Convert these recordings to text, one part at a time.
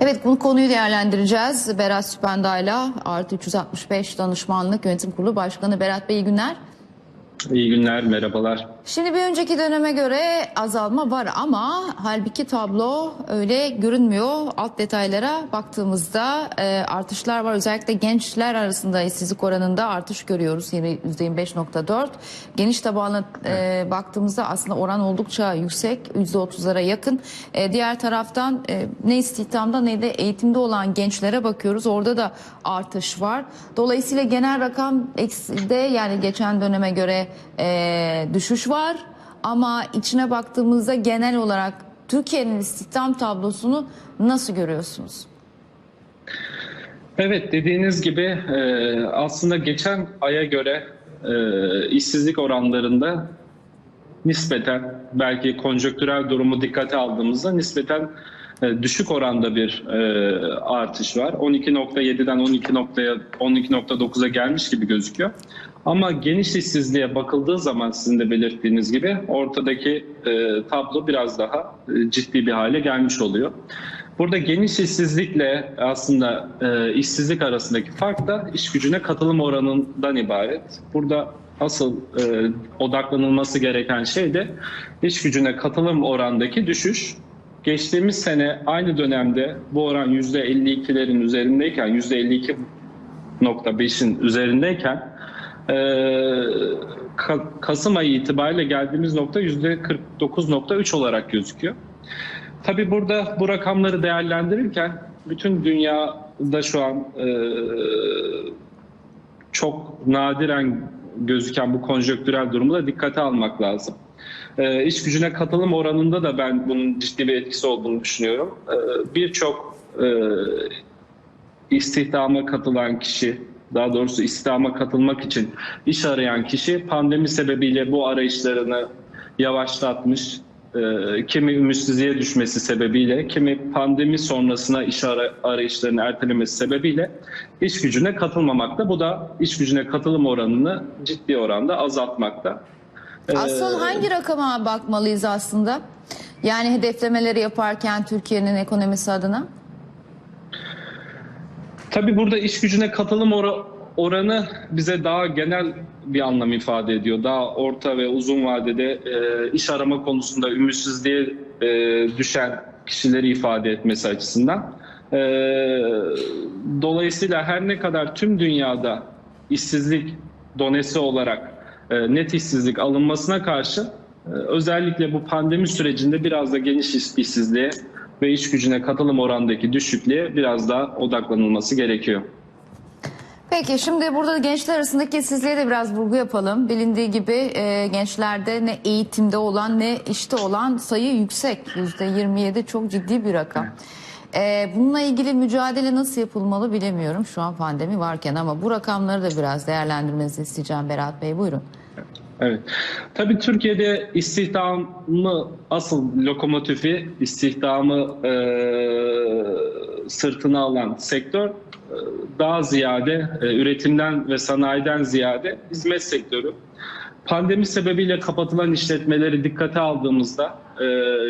Evet bu konuyu değerlendireceğiz. Berat Süpenday'la artı 365 Danışmanlık Yönetim Kurulu Başkanı Berat Bey iyi günler. İyi günler, merhabalar. Şimdi bir önceki döneme göre azalma var ama halbuki tablo öyle görünmüyor. Alt detaylara baktığımızda e, artışlar var. Özellikle gençler arasında işsizlik oranında artış görüyoruz. Yine %25.4. Geniş tabanına e, baktığımızda aslında oran oldukça yüksek. %30'lara yakın. E, diğer taraftan e, ne istihdamda ne de eğitimde olan gençlere bakıyoruz. Orada da artış var. Dolayısıyla genel rakam ekside yani geçen döneme göre e, düşüş var. Ama içine baktığımızda genel olarak Türkiye'nin istihdam tablosunu nasıl görüyorsunuz? Evet, dediğiniz gibi e, aslında geçen aya göre e, işsizlik oranlarında nispeten belki konjöktürel durumu dikkate aldığımızda nispeten e, düşük oranda bir artış var. 12.7'den 12.9'a gelmiş gibi gözüküyor. Ama geniş işsizliğe bakıldığı zaman sizin de belirttiğiniz gibi ortadaki e, tablo biraz daha e, ciddi bir hale gelmiş oluyor. Burada geniş işsizlikle aslında e, işsizlik arasındaki fark da iş gücüne katılım oranından ibaret. Burada asıl e, odaklanılması gereken şey de iş gücüne katılım orandaki düşüş. Geçtiğimiz sene aynı dönemde bu oran %52'lerin üzerindeyken, %52.5'in üzerindeyken Kasım ayı itibariyle geldiğimiz nokta %49.3 olarak gözüküyor. Tabii burada bu rakamları değerlendirirken bütün dünyada şu an e, çok nadiren gözüken bu konjöktürel durumu da dikkate almak lazım. E, iş gücüne katılım oranında da ben bunun ciddi bir etkisi olduğunu düşünüyorum. E, Birçok e, istihdama katılan kişi, daha doğrusu istihdama katılmak için iş arayan kişi pandemi sebebiyle bu arayışlarını yavaşlatmış, e, kimi ümitsizliğe düşmesi sebebiyle, kimi pandemi sonrasına iş ara- arayışlarını ertelemesi sebebiyle iş gücüne katılmamakta. Bu da iş gücüne katılım oranını ciddi oranda azaltmakta. E, Asıl hangi rakama bakmalıyız aslında? Yani hedeflemeleri yaparken Türkiye'nin ekonomisi adına? Tabii burada iş gücüne katılım ora- oranı bize daha genel bir anlam ifade ediyor. Daha orta ve uzun vadede e, iş arama konusunda ümitsizliğe e, düşen kişileri ifade etmesi açısından. E, dolayısıyla her ne kadar tüm dünyada işsizlik donesi olarak e, net işsizlik alınmasına karşı e, özellikle bu pandemi sürecinde biraz da geniş iş- işsizliğe ve iş gücüne katılım orandaki düşüklüğe biraz daha odaklanılması gerekiyor. Peki şimdi burada gençler arasındaki işsizliğe de biraz vurgu yapalım. Bilindiği gibi e, gençlerde ne eğitimde olan ne işte olan sayı yüksek. %27 çok ciddi bir rakam. E, bununla ilgili mücadele nasıl yapılmalı bilemiyorum şu an pandemi varken ama bu rakamları da biraz değerlendirmenizi isteyeceğim Berat Bey buyurun. Evet. Tabii Türkiye'de istihdamı asıl lokomotifi, istihdamı e, sırtına alan sektör e, daha ziyade e, üretimden ve sanayiden ziyade hizmet sektörü. Pandemi sebebiyle kapatılan işletmeleri dikkate aldığımızda e,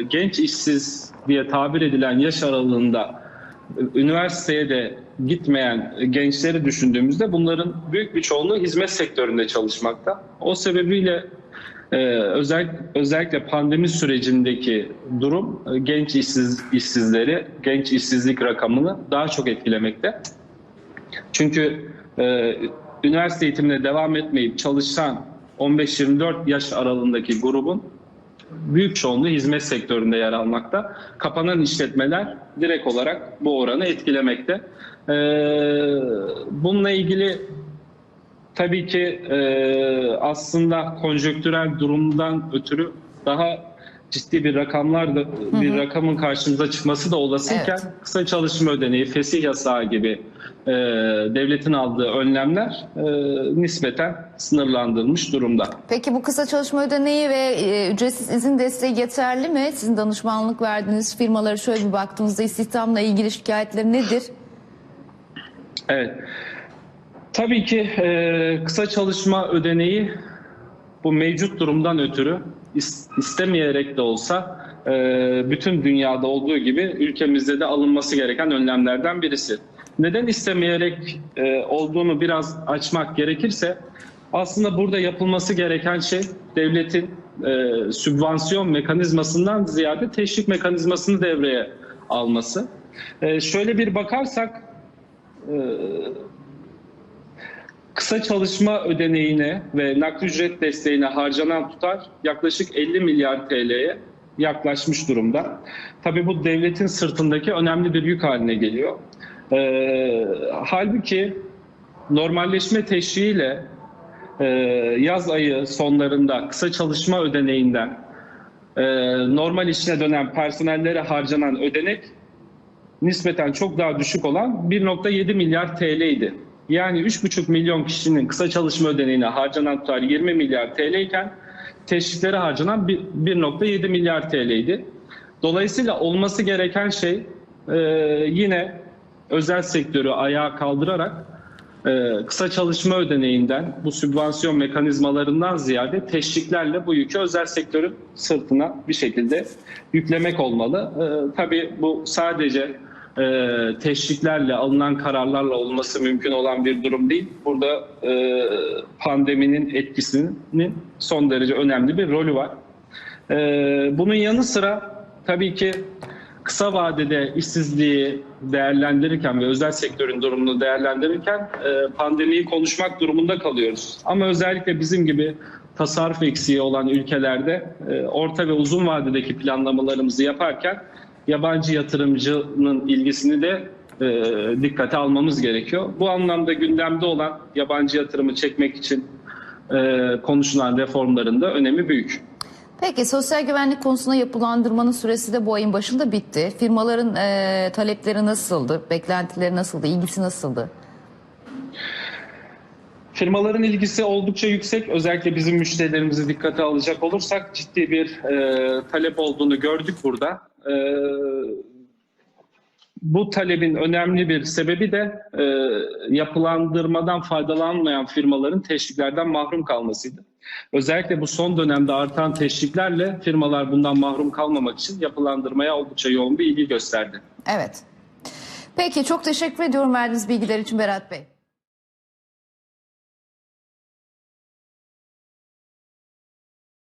genç işsiz diye tabir edilen yaş aralığında e, üniversiteye de gitmeyen gençleri düşündüğümüzde bunların büyük bir çoğunluğu hizmet sektöründe çalışmakta. O sebebiyle e, özellikle, pandemi sürecindeki durum e, genç işsiz işsizleri, genç işsizlik rakamını daha çok etkilemekte. Çünkü e, üniversite eğitimine devam etmeyip çalışan 15-24 yaş aralığındaki grubun büyük çoğunluğu hizmet sektöründe yer almakta. Kapanan işletmeler direkt olarak bu oranı etkilemekte. Ee, bununla ilgili tabii ki e, aslında konjöktürel durumdan ötürü daha ciddi bir rakamlar da bir rakamın karşımıza çıkması da olasıyken Evet. kısa çalışma ödeneği, fesih yasağı gibi e, devletin aldığı önlemler e, nispeten sınırlandırılmış durumda. Peki bu kısa çalışma ödeneği ve e, ücretsiz izin desteği yeterli mi? Sizin danışmanlık verdiğiniz firmalara şöyle bir baktığınızda istihdamla ilgili şikayetleri nedir? Evet. Tabii ki e, kısa çalışma ödeneği bu mevcut durumdan ötürü is- istemeyerek de olsa e, bütün dünyada olduğu gibi ülkemizde de alınması gereken önlemlerden birisi. Neden istemeyerek e, olduğunu biraz açmak gerekirse aslında burada yapılması gereken şey devletin e, sübvansiyon mekanizmasından ziyade teşvik mekanizmasını devreye alması. E, şöyle bir bakarsak e, kısa çalışma ödeneğine ve nakli ücret desteğine harcanan tutar yaklaşık 50 milyar TL'ye yaklaşmış durumda. Tabii bu devletin sırtındaki önemli bir yük haline geliyor. Ee, halbuki normalleşme teşviğiyle e, yaz ayı sonlarında kısa çalışma ödeneğinden e, normal işine dönen personellere harcanan ödenek nispeten çok daha düşük olan 1.7 milyar TL idi. Yani 3,5 milyon kişinin kısa çalışma ödeneğine harcanan tutar 20 milyar TL iken teşviklere harcanan bir- 1.7 milyar TL idi. Dolayısıyla olması gereken şey e, yine özel sektörü ayağa kaldırarak e, kısa çalışma ödeneğinden bu sübvansiyon mekanizmalarından ziyade teşviklerle bu yükü özel sektörün sırtına bir şekilde yüklemek olmalı. E, tabii bu sadece e, teşviklerle alınan kararlarla olması mümkün olan bir durum değil. Burada pandeminin etkisinin son derece önemli bir rolü var. Bunun yanı sıra tabii ki kısa vadede işsizliği değerlendirirken ve özel sektörün durumunu değerlendirirken e, pandemiyi konuşmak durumunda kalıyoruz. Ama özellikle bizim gibi tasarruf eksiği olan ülkelerde e, orta ve uzun vadedeki planlamalarımızı yaparken yabancı yatırımcının ilgisini de e, dikkate almamız gerekiyor. Bu anlamda gündemde olan yabancı yatırımı çekmek için konuşulan reformların da önemi büyük. Peki sosyal güvenlik konusunda yapılandırmanın süresi de bu ayın başında bitti. Firmaların e, talepleri nasıldı? Beklentileri nasıldı? ilgisi nasıldı? Firmaların ilgisi oldukça yüksek. Özellikle bizim müşterilerimizi dikkate alacak olursak ciddi bir e, talep olduğunu gördük burada. E, bu talebin önemli bir sebebi de e, yapılandırmadan faydalanmayan firmaların teşviklerden mahrum kalmasıydı. Özellikle bu son dönemde artan teşviklerle firmalar bundan mahrum kalmamak için yapılandırmaya oldukça yoğun bir ilgi gösterdi. Evet. Peki çok teşekkür ediyorum verdiğiniz bilgiler için Berat Bey.